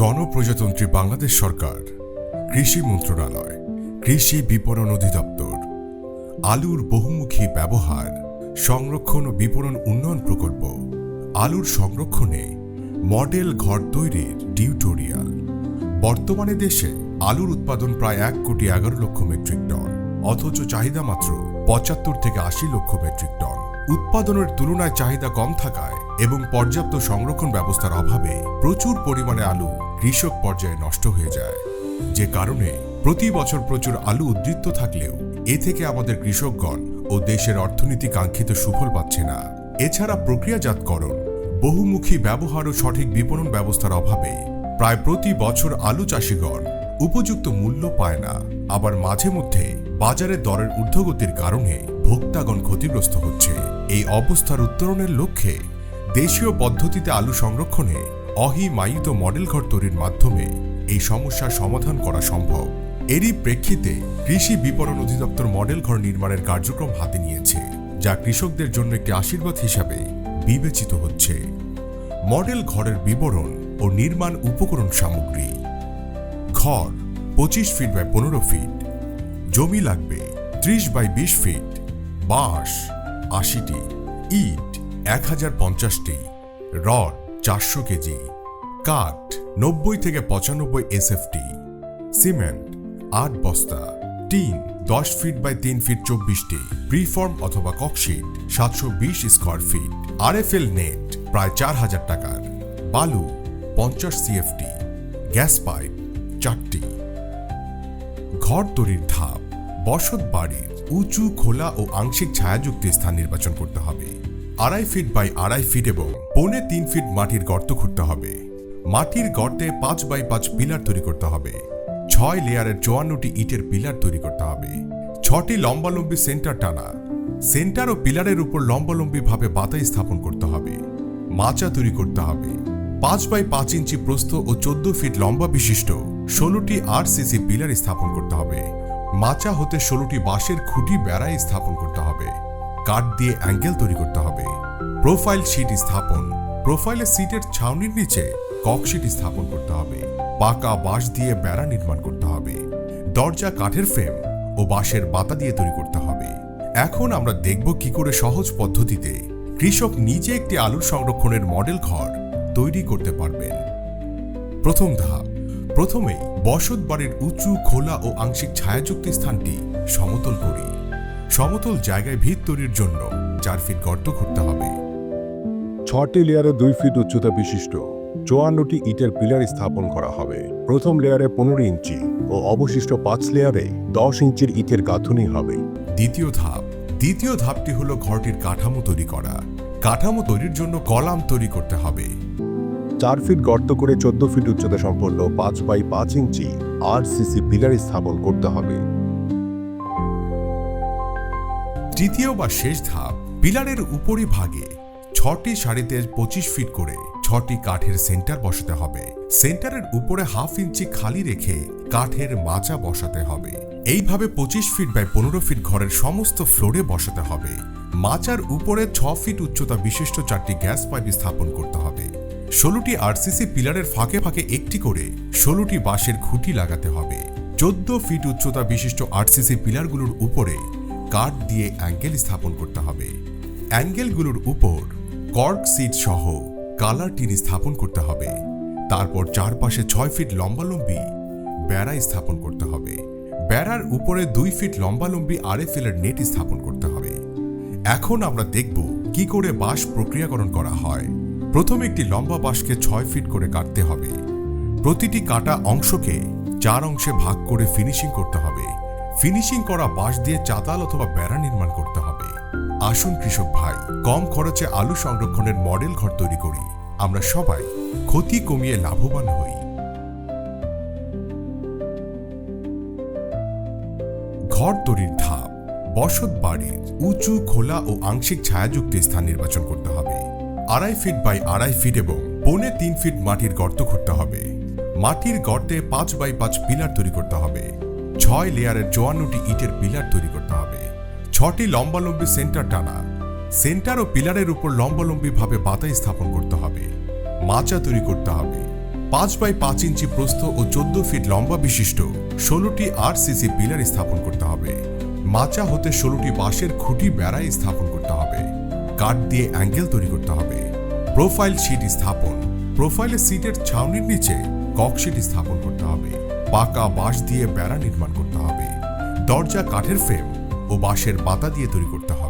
গণপ্রজাতন্ত্রী বাংলাদেশ সরকার, কৃষি মন্ত্রণালয়, কৃষি বিপণন অধিদপ্তর, আলুর বহুমুখী ব্যবহার, সংরক্ষণ ও বিপণন উন্নয়ন প্রকল্প, আলুর সংরক্ষণে মডেল ঘর তৈরির টিউটোরিয়াল। বর্তমানে দেশে আলুর উৎপাদন প্রায় এক কোটি এগারো লক্ষ মেট্রিক টন, অথচ চাহিদা মাত্র পঁচাত্তর থেকে আশি লক্ষ মেট্রিক টন। উৎপাদনের তুলনায় চাহিদা কম থাকায় এবং পর্যাপ্ত সংরক্ষণ ব্যবস্থার অভাবে প্রচুর পরিমাণে আলু কৃষক পর্যায়ে নষ্ট হয়ে যায়। যে কারণে প্রতি বছর প্রচুর আলু উদ্বৃত্ত থাকলেও এ থেকে আমাদের কৃষকগণ ও দেশের অর্থনীতি কাঙ্ক্ষিত সুফল পাচ্ছে না। এছাড়া প্রক্রিয়াজাতকরণ, বহুমুখী ব্যবহার ও সঠিক বিপণন ব্যবস্থার অভাবে প্রায় প্রতি বছর আলু চাষিগণ উপযুক্ত মূল্য পায় না। আবার মাঝে মধ্যে বাজারে দরের ঊর্ধ্বগতির কারণে ভোক্তাগণ ক্ষতিগ্রস্ত হচ্ছে। এই অবস্থার উত্তরণের লক্ষ্যে দেশীয় পদ্ধতিতে আলু সংরক্ষণে অহিমায়িত মডেল ঘর তৈরির মাধ্যমে এই সমস্যার সমাধান করা সম্ভব। এরই প্রেক্ষিতে কৃষি বিপণন অধিদপ্তর মডেল ঘর নির্মাণের কার্যক্রম হাতে নিয়েছে, যা কৃষকদের জন্য একটি আশীর্বাদ হিসাবে বিবেচিত হচ্ছে। মডেল ঘরের বিবরণ ও নির্মাণ উপকরণ সামগ্রী। ঘর পঁচিশ ফিট বাই পনেরো ফিট, জমি লাগবে ত্রিশ বাই বিশ ফিট, বাঁশ আশিটি, ইট এক হাজার পঞ্চাশটি, রড চারশো কেজি। কাঠ, নব্বই থেকে পঁচানব্বই এসএফটি সিমেন্ট, আট বস্তা, টিন, দশ ফিট বাই তিন ফিট চব্বিশটি প্রিফর্ম অথবা ককশিট সাতশো বিশ স্কোয়ার ফিট আরএফএল নেট প্রায় চার হাজার টাকার, বালু, পঞ্চাশ সিএফটি গ্যাস পাইপ চারটি। ঘর তৈরির ধাপ, বসত বাড়ির উঁচু, খোলা ও আংশিক ছায়াযুক্ত স্থান নির্বাচন করতে হবে। আড়াই ফিট বাই আড়াই ফিট এবং পৌনে তিন ফিট মাটির গর্ত খুঁড়তে হবে। মাটির গর্তে পাঁচ বাই পাঁচ পিলার তৈরি করতে হবে। ছয় লেয়ারের চুয়ান্নটি ইটের পিলার তৈরি করতে হবে। ছটি লম্বালম্বি সেন্টার টানা। সেন্টার ও পিলারের উপর লম্বালম্বি ভাবে বাতাই স্থাপন করতে হবে। মাচা তৈরি করতে হবে। পাঁচ বাই পাঁচ ইঞ্চি প্রস্থ ও চোদ্দ ফিট লম্বা বিশিষ্ট ষোলোটি আর সিসি পিলার স্থাপন করতে হবে। মাচা হতে ষোলোটি বাঁশের খুঁটি বেড়ায় স্থাপন করতে হবে। কাঠ দিয়ে অ্যাঙ্গেল তৈরি করতে হবে। প্রোফাইল শিট স্থাপন প্রোফাইলে সিটের ছাউনির নিচে ককশিট স্থাপন করতে হবে। পাকা বাঁশ দিয়ে বেড়া নির্মাণ করতে হবে। দরজা, কাঠের ফ্রেম ও বাঁশের বাতা দিয়ে তৈরি করতে হবে। এখন আমরা দেখব কি করে সহজ পদ্ধতিতে কৃষক নিজে একটি আলুর সংরক্ষণের মডেল ঘর তৈরি করতে পারবেন। প্রথম ধাপ প্রথমেই বসত বাড়ির উঁচু, খোলা ও আংশিক ছায়াযুক্ত স্থানটি সমতল করি। সমতল জায়গায় ভিত তৈরির জন্য চার ফিট গর্ত করতে হবে। ছটি লেয়ারে দুই ফিট উচ্চতা বিশিষ্ট। চুয়ান্নটি ইটের পিলার স্থাপন করা হবে। প্রথম লেয়ারে পনেরো ইঞ্চি ও অবশিষ্ট পাঁচ লেয়ারে দশ ইঞ্চির ইটের গাঁথুনি হবে। দ্বিতীয় ধাপ। দ্বিতীয় ধাপটি হলো ঘরটির কাঠামো তৈরি করা। কাঠামো তৈরির জন্য কলাম তৈরি করতে হবে। চার ফিট গর্ত করে চোদ্দ ফিট উচ্চতা সম্পন্ন পাঁচ বাই পাঁচ ইঞ্চি আর সিসি পিলার স্থাপন করতে হবে। তৃতীয় বা শেষ ধাপ পিলারের উপরি ভাগে ছটি সারিতে পঁচিশ ফিট করে ছটি কাঠের সেন্টার বসাতে হবে। সেন্টারের উপরে হাফ ইঞ্চি খালি রেখে কাঠের মাচা বসাতে হবে। এইভাবে পঁচিশ ফিট বাই পনেরো ফিট ঘরের সমস্ত ফ্লোরে বসাতে হবে। মাচার উপরে ছ ফিট উচ্চতা বিশিষ্ট চারটি গ্যাস পাইপ স্থাপন করতে হবে। ষোলোটি আরসিসি পিলারের ফাঁকে ফাঁকে একটি করে ষোলোটি বাঁশের খুঁটি লাগাতে হবে। চোদ্দ ফিট উচ্চতা বিশিষ্ট আরসিসি পিলারগুলোর উপরে কাঠ দিয়ে অ্যাঙ্গেল স্থাপন করতে হবে। অ্যাঙ্গেলগুলোর উপর কর্ক সিট সহ কালার টিন স্থাপন করতে হবে। তারপর চারপাশে ছয় ফিট লম্বালম্বি বেড়া স্থাপন করতে হবে। বেড়ার উপরে দুই ফিট লম্বালম্বি আরএফএলের নেট স্থাপন করতে হবে। এখন আমরা দেখব কি করে বাঁশ প্রক্রিয়াকরণ করা হয়। প্রথমে একটি লম্বা বাঁশকে ছয় ফিট করে কাটতে হবে। প্রতিটি কাটা অংশকে চার অংশে ভাগ করে ফিনিশিং করতে হবে। ফিনিশিং করা বাঁশ দিয়ে চাতাল অথবা বেড়া নির্মাণ করতে হবে আসুন কৃষক ভাই, কম খরচে আলু সংরক্ষণের মডেল ঘর তৈরি করি। আমরা সবাই ক্ষতি কমিয়ে লাভবান হই। ঘর তৈরির ধাপ, বসত বাড়ির উঁচু, খোলা ও আংশিক ছায়াযুক্ত স্থান নির্বাচন করতে হবে। আড়াই ফিট বাই আড়াই ফিট এবং পৌনে তিন ফিট মাটির গর্ত করতে হবে। মাটির গর্তে পাঁচ বাই পাঁচ পিলার তৈরি করতে হবে। ছয় লেয়ারের চুয়ান্নটি ইটের পিলার তৈরি করতে হবে। ছটি লম্বালম্বি সেন্টার টানা। সেন্টার ও পিলারের উপর লম্বালম্বি ভাবে বাতাই স্থাপন করতে হবে। মাচা তৈরি করতে হবে। পাঁচ বাই পাঁচ ইঞ্চি প্রস্থ ও চোদ্দ ফিট লম্বা বিশিষ্ট ষোলোটি আর সিসি পিলার স্থাপন করতে হবে। মাচা হতে ষোলোটি বাঁশের খুঁটি বেড়ায় স্থাপন করতে হবে। কাঠ দিয়ে অ্যাঙ্গেল তৈরি করতে হবে। প্রোফাইল শিট স্থাপন। প্রোফাইলের সিটের ছাউনির নিচে ককশিট স্থাপন করতে হবে। পাকা বাঁশ দিয়ে বেড়া নির্মাণ করতে হবে। দরজা কাঠের ফ্রেম। ও বাঁশের পাতা দিয়ে তৈরি করতে হবে